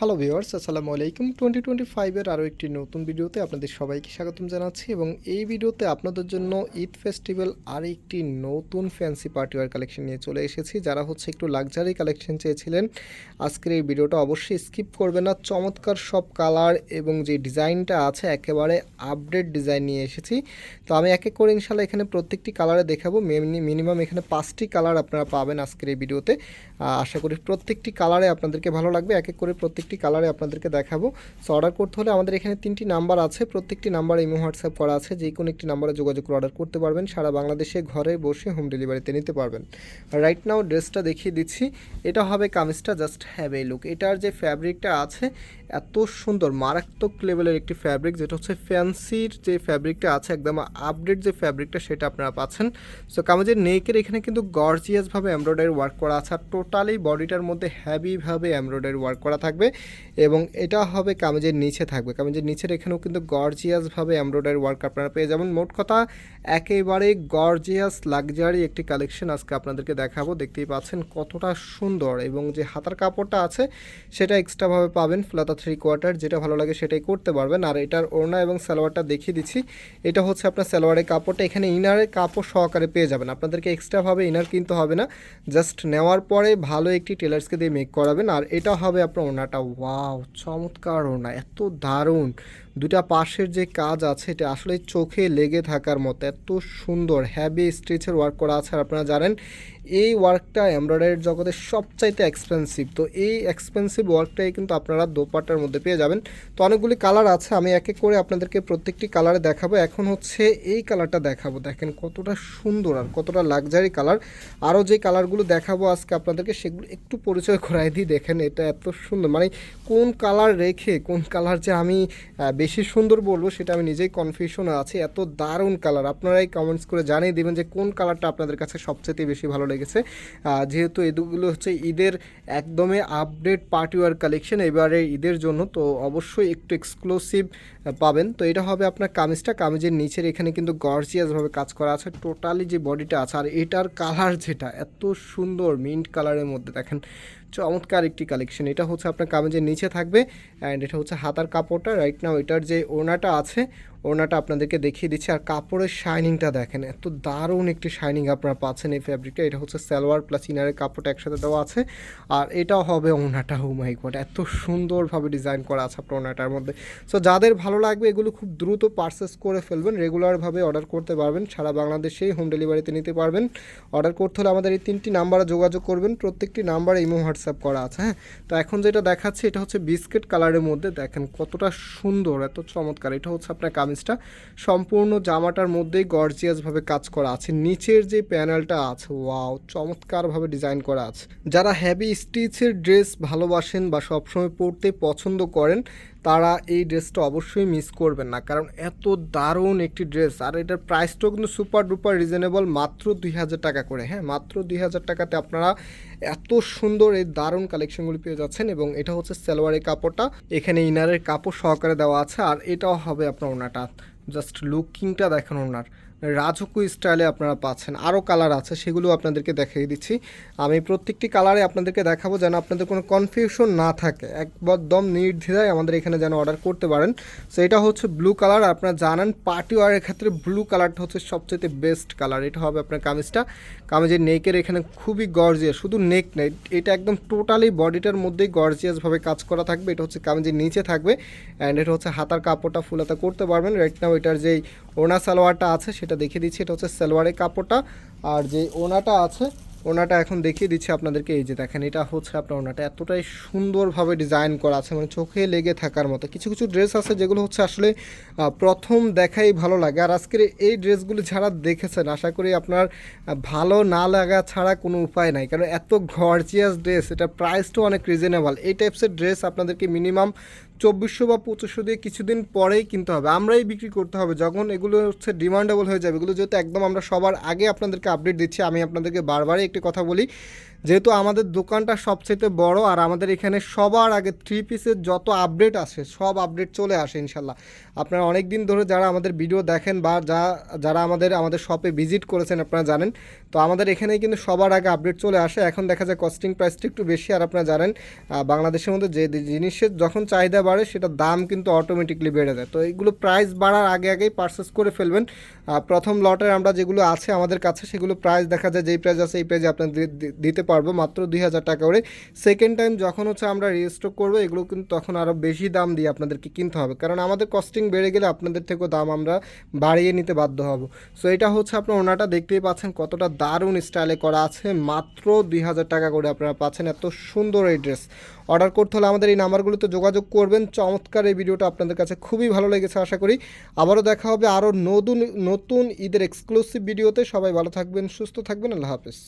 Hello viewers আসসালামু আলাইকুম twenty twenty ফাইভের আরও একটি নতুন ভিডিওতে আপনাদের সবাইকে স্বাগতম জানাচ্ছি এবং এই ভিডিওতে আপনাদের জন্য ঈদ ফেস্টিভ্যাল আর একটি নতুন ফ্যান্সি পার্টিওয়ার কালেকশন নিয়ে চলে এসেছি, যারা হচ্ছে একটু লাক্সারি কালেকশন চেয়েছিলেন। আজকের এই ভিডিওটা অবশ্যই স্কিপ করবে না। চমৎকার সব কালার এবং যে ডিজাইনটা আছে, একেবারে আপডেট ডিজাইন নিয়ে এসেছি। তো আমি এক এক করে ইনশাল্লাহ এখানে প্রত্যেকটি কালারে দেখাবো। মিনিমাম এখানে পাঁচটি কালার আপনারা পাবেন আজকের এই ভিডিওতে। আশা করি প্রত্যেকটি কালারে আপনাদেরকে ভালো লাগবে। এক এক করে প্রত্যেকটি কালারে আপনাদেরকে দেখাবো। সো অর্ডার করতে হলে আমাদের এখানে তিনটি নাম্বার আছে। প্রত্যেকটি নাম্বার ইমো হোয়াটসঅ্যাপ করা আছে। যে কোনো একটি নাম্বারে যোগাযোগ করে অর্ডার করতে পারবেন। সারা বাংলাদেশে ঘরে বসে হোম ডেলিভারিতে নিতে পারবেন। রাইট নাও ড্রেসটা দেখিয়ে দিচ্ছি। এটা হবে কামিজটা জাস্ট হ্যাভ এই লুক এটার যে ফ্যাব্রিকটা আছে, এত সুন্দর, মারাত্মক লেভেলের একটি ফ্যাব্রিক যেটা হচ্ছে ফ্যান্সির যে ফ্যাব্রিকটা আছে, একদম আপডেট যে ফ্যাব্রিকটা সেটা আপনারা পাচ্ছেন। সো কামিজের নেকের এখানে কিন্তু গর্জিয়াসভাবে এমব্রয়ডারি ওয়ার্ক করা আছে। আর টোটালি বডিটার মধ্যে হ্যাভিভাবে এমব্রয়ডারি ওয়ার্ক করা থাকবে। এবং এটা হবে কামিজের নিচে থাকবে। কামিজের নিচের এখানেও কিন্তু গর্জিয়াসভাবে এমব্রয়ডারি ওয়ার্ক আপনারা পেয়ে যাবেন। মোট কথা, একেবারে গর্জিয়াস লাক্সারি একটি কালেকশন আজকে আপনাদেরকে দেখাবো। দেখতেই পাচ্ছেন কতটা সুন্দর এবং যে হাতার কাপড়টা আছে, সেটা এক্সট্রাভাবে পাবেন ফ্লাতা থ্রি কোয়ার্টার যেটা ভালো লাগে সেটাই করতে পারবেন। আর এটার ওড়না এবং সালোয়ারটা দেখিয়ে দিচ্ছি। এটা হচ্ছে আপনার সালোয়ারের কাপড়টা। এখানে ইনারের কাপড় সহকারে পেয়ে যাবেন। আপনাদেরকে এক্সট্রাভাবে ইনার কিনতে হবে না। জাস্ট নেওয়ার পরে ভালো একটি টেলার্সকে দিয়ে মেক করাবেন। আর এটা হবে আপনার ওড়নাটা। ওয়াও চমৎকার ওড়না এত দারুণ। দুটা পাশের যে কাজ আছে, এটা আসলে চোখে লেগে থাকার মতো। এত সুন্দর হ্যাভি স্টিচের ওয়ার্ক করা আছে, আর আপনারা জানেন, এই ওয়ার্কটা এমব্রয়ডারির জগতে সবচাইতে এক্সপেন্সিভ তো এই এক্সপেন্সিভ ওয়ার্কটাই কিন্তু আপনারা দোপাটার মধ্যে পেয়ে যাবেন। তো অনেকগুলি কালার আছে, আমি এক এক করে আপনাদেরকে প্রত্যেকটি কালারে দেখাবো। এখন হচ্ছে এই কালারটা দেখাবো। দেখেন কতটা সুন্দর আর কতটা লাক্সারি কালার আরও যে কালারগুলো দেখাবো আজকে আপনাদেরকে, সেগুলো একটু পরিচয় করাই দিই। দেখেন এটা এত সুন্দর। মানে কোন কালার রেখে, কোন কালার যে আমি বেশি সুন্দর বলব সেটা আমি নিজেই কনফিউশনে আছি, এত দারুণ কালার আপনারাই কমেন্টস করে জানিয়ে দেবেন যে কোন কালারটা আপনাদের কাছে সবচেয়ে বেশি ভালো লেগেছে। যেহেতু এগুলো হচ্ছে ঈদের একদমই আপডেট পার্টিওয়ার কালেকশন এবারে ঈদের জন্য, তো অবশ্যই একটু এক্সক্লুসিভ পাবেন। তো এটা হবে আপনার কামিজটা। কামিজের নিচের এখানে কিন্তু গর্জিয়াসভাবে কাজ করা আছে টোটালি যে বডিটা আছে, আর এটার কালার যেটা, এত সুন্দর মিন্ট কালারের মধ্যে দেখেন। চমৎকার একটি কালেকশন এটা হচ্ছে আপনার কামেজের নিচে থাকবে অ্যান্ড এটা হচ্ছে হাতার কাপড়টা। রাইট নাও এটার যে ওড়নাটা আছে ওড়নাটা আপনাদেরকে দেখিয়ে দিচ্ছি। আর কাপড়ের শাইনিংটা দেখেন, এত দারুণ একটি শাইনিং আপনারা পাচ্ছেন এই ফ্যাব্রিকটা এটা হচ্ছে সালোয়ার প্লাস ইনারের কাপড়টা একসাথে দেওয়া আছে। আর এটাও হবে ওড়নাটা হু মাই গড এত সুন্দরভাবে ডিজাইন করা আছে আপনার ওনাটার মধ্যে। সো যাদের ভালো লাগবে এগুলো খুব দ্রুত পারচেস করে ফেলবেন রেগুলারভাবে অর্ডার করতে পারবেন, সারা বাংলাদেশেই হোম ডেলিভারিতে নিতে পারবেন। অর্ডার করতে হলে আমাদের এই তিনটি নাম্বারে যোগাযোগ করবেন, প্রত্যেকটি নাম্বারে ইমো হোয়াটসঅ্যাপ করা আছে হ্যাঁ? তো এখন যেটা দেখাচ্ছি, এটা হচ্ছে বিস্কিট কালারের মধ্যে, দেখেন কতটা সুন্দর, এত চমৎকার। এটা হচ্ছে আপনার কামিজটা। সম্পূর্ণ জামাটার মধ্যেই গর্জিয়াসভাবে কাজ করা আছে। নিচের যে প্যানেলটা আছে ওয়াও চমৎকারভাবে ডিজাইন করা আছে। যারা হ্যাভি স্টিচের ড্রেস ভালোবাসেন বা সবসময় পরতে পছন্দ করেন তারা এই ড্রেসটা অবশ্যই মিস করবেন না। কারণ এত দারুণ একটি ড্রেস আর এটার প্রাইসটাও কিন্তু সুপার ডুপার রিজনেবল মাত্র দুই হাজার টাকা করে। হ্যাঁ মাত্র দুই হাজার টাকাতে আপনারা এত সুন্দর এই দারুণ কালেকশনগুলি পেয়ে যাচ্ছেন এবং এটা হচ্ছে সালোয়ারের কাপড়টা। এখানে ইনারের কাপড় সহকারে দেওয়া আছে। আর এটাও হবে আপনার ওনাটা জাস্ট লুকিংটা দেখেন ওনার। রাজকু স্টাইলে আপনারা পাচ্ছেন। আরও কালার আছে সেগুলো আপনাদেরকে দেখিয়ে দিচ্ছি। আমি প্রত্যেকটি কালারে আপনাদেরকে দেখাবো যেন আপনাদের কোনো কনফিউশন না থাকে। একদম নির্দ্বিধায় আমাদের এখানে যেন অর্ডার করতে পারেন। সো এটা হচ্ছে ব্লু কালার আপনারা জানেন পার্টি ওয়ারের ক্ষেত্রে ব্লু কালারটা হচ্ছে সবচেয়ে বেস্ট কালার এটা হবে আপনার কামিজটা। কামিজের নেকের এখানে খুবই গর্জিয়াস শুধু নেক নেই এটা একদম টোটালি বডিটার মধ্যেই গর্জিয়াসভাবে কাজ করা থাকবে। এটা হচ্ছে কামিজের নিচে থাকবে। অ্যান্ড এটা হচ্ছে হাতার কাপড়টা ফুলাতা করতে পারবেন। রাইট নাও এটার যেই ওনা সালোয়ারটা আছে, সেটা দেখিয়ে দিচ্ছি। এটা হচ্ছে সালোয়ারের কাপড়টা। আর যে ওনাটা আছে, ওনাটা এখন দেখিয়ে দিচ্ছি আপনাদেরকে। এই যে দেখেন, এটা হচ্ছে আপনার ওনাটা। এতটাই সুন্দরভাবে ডিজাইন করা আছে মানে চোখে লেগে থাকার মতো। কিছু কিছু ড্রেস আছে যেগুলো হচ্ছে আসলে প্রথম দেখাই ভালো লাগে। আর আজকের এই ড্রেসগুলো যারা দেখেছেন, আশা করি আপনার ভালো না লাগা ছাড়া কোনো উপায় নাই। কারণ এত গর্জিয়াস ড্রেস, এটা প্রাইসটাও অনেক রিজনেবল এই টাইপসের ড্রেস আপনাদেরকে মিনিমাম চব্বিশশো বা পঁচিশশো দিয়ে কিছুদিন পরেই কিনতে হবে। আমরাই বিক্রি করতে হবে। যখন এগুলো হচ্ছে ডিমান্ডেবল হয়ে যাবে, এগুলো যেহেতু একদম আমরা সবার আগে আপনাদেরকে আপডেট দিচ্ছি, আমি আপনাদেরকে বারবারই একটি কথা বলি, যেহেতু আমাদের দোকানটা সবচেয়ে বড় আর আমাদের এখানে সবার আগে থ্রি পিসের যত আপডেট আসে, সব আপডেট চলে আসে ইনশাল্লাহ। আপনারা অনেক দিন ধরে যারা আমাদের ভিডিও দেখেন বা যা, যারা আমাদের আমাদের শপে ভিজিট করেছেন আপনারা জানেন, তো আমাদের এখানে কিন্তু সবার আগে আপডেট চলে আসে। এখন দেখা যায় কস্টিং প্রাইসটা একটু বেশি আর আপনারা জানেন বাংলাদেশের মধ্যে যে জিনিসের যখন চাহিদা বাড়ে সেটার দাম কিন্তু অটোমেটিকলি বেড়ে যায়। তো এইগুলো প্রাইস বাড়ার আগে আগেই পারচেস করে ফেলবেন। প্রথম লটের আমরা যেগুলো আছে আমাদের কাছে, সেগুলো প্রাইস দেখা যায়, যেই প্রাইস আছে এই প্রাইসে দি- দিতে পারব, মাত্র দুই হাজার টাকা করে। সেকেন্ড টাইম যখন হচ্ছে আমরা রিস্টক করব, এগুলো কিন্তু তখন আরও বেশি দাম দিয়ে আপনাদেরকে কিনতে হবে। কারণ আমাদের কস্টিং বেড়ে গেলে আপনাদের থেকেও দাম আমরা বাড়িয়ে নিতে বাধ্য হব। সো এটা হচ্ছে আপনার ওনাটা, দেখতেই পাচ্ছেন কতটা দারুণ স্টাইলে করা আছে। মাত্র দুই হাজার টাকা করে আপনারা পাচ্ছেন। এত সুন্দর এই ড্রেস অর্ডার করতে হলে আমাদের এই নাম্বারগুলোতে যোগাযোগ করবেন। চমৎকার এই ভিডিওটা আপনাদের কাছে খুবই ভালো লেগেছে, আশা করি। আবারও দেখা হবে আরও নতুন নতুন ঈদের এক্সক্লুসিভ ভিডিওতে। সবাই ভালো থাকবেন, সুস্থ থাকবেন। আল্লাহ হাফেজ।